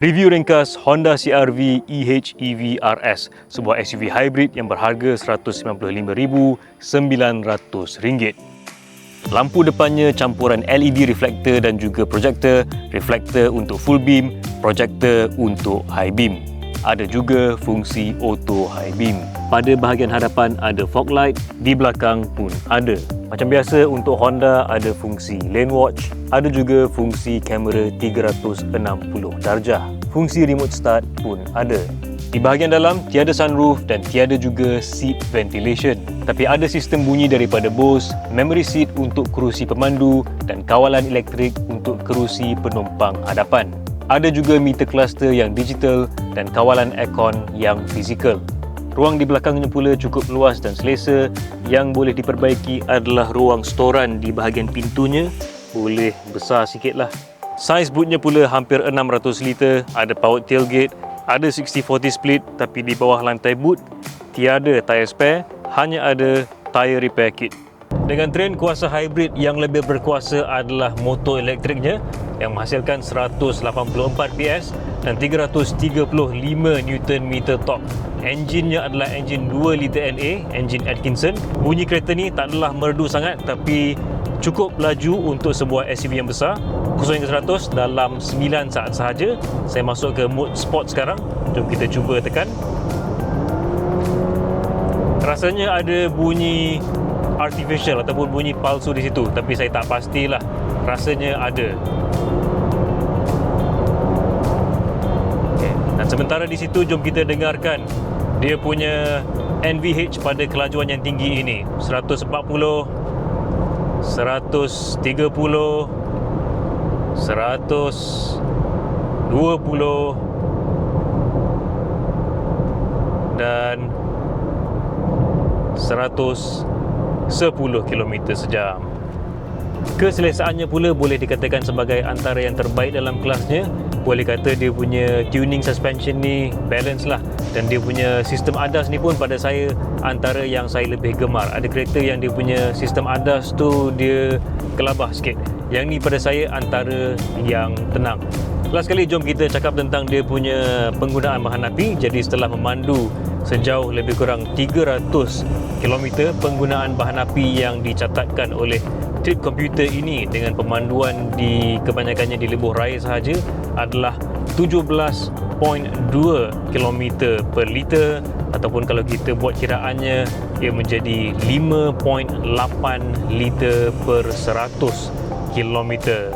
Review ringkas Honda CR-V EHEV RS, sebuah SUV hybrid yang berharga RM195,900. Lampu depannya campuran LED reflektor dan juga projektor, reflektor untuk full beam, projektor untuk high beam. Ada juga fungsi auto high beam. Pada bahagian hadapan ada fog light, di belakang pun ada. Macam biasa untuk Honda ada fungsi lane watch, ada juga fungsi kamera 360 darjah. Fungsi remote start pun ada. Di bahagian dalam tiada sunroof dan tiada juga seat ventilation. Tapi ada sistem bunyi daripada Bose, memory seat untuk kerusi pemandu dan kawalan elektrik untuk kerusi penumpang hadapan. Ada juga meter cluster yang digital dan kawalan aircon yang fizikal. Ruang di belakangnya pula cukup luas dan selesa. Yang boleh diperbaiki adalah ruang storan di bahagian pintunya. Boleh besar sikit lah. Saiz bootnya pula hampir 600 liter. Ada power tailgate. Ada 60-40 split tapi di bawah lantai boot tiada tyre spare. Hanya ada tyre repair kit. Dengan trend kuasa hybrid yang lebih berkuasa adalah motor elektriknya yang menghasilkan 184 PS dan 335 Nm torque. Enjinnya adalah enjin 2 liter NA, enjin Atkinson. Bunyi kereta ni tak adalah merdu sangat tapi cukup laju untuk sebuah SUV yang besar. 0 hingga 100 dalam 9 saat sahaja. Saya masuk ke mode sport sekarang. Jom kita cuba tekan. Rasanya ada bunyi artificial ataupun bunyi palsu di situ. Tapi saya tak pastilah rasanya ada. Dan sementara di situ jom kita dengarkan. Dia punya NVH pada kelajuan yang tinggi ini. 140 130 100 20 dan 100 10 km sejam. Keselesaannya pula boleh dikatakan sebagai antara yang terbaik dalam kelasnya. Boleh kata dia punya tuning suspension ni balance lah dan dia punya sistem ADAS ni pun pada saya antara yang saya lebih gemar. Ada kereta yang dia punya sistem ADAS tu dia kelabah sikit. Yang ni pada saya antara yang tenang. Last kali jom kita cakap tentang dia punya penggunaan bahan api. Jadi setelah memandu sejauh lebih kurang 300 km penggunaan bahan api yang dicatatkan oleh trip komputer ini dengan pemanduan di kebanyakannya di lebuh raya sahaja adalah 17.2 km per liter ataupun kalau kita buat kiraannya ia menjadi 5.8 liter per 100 kilometer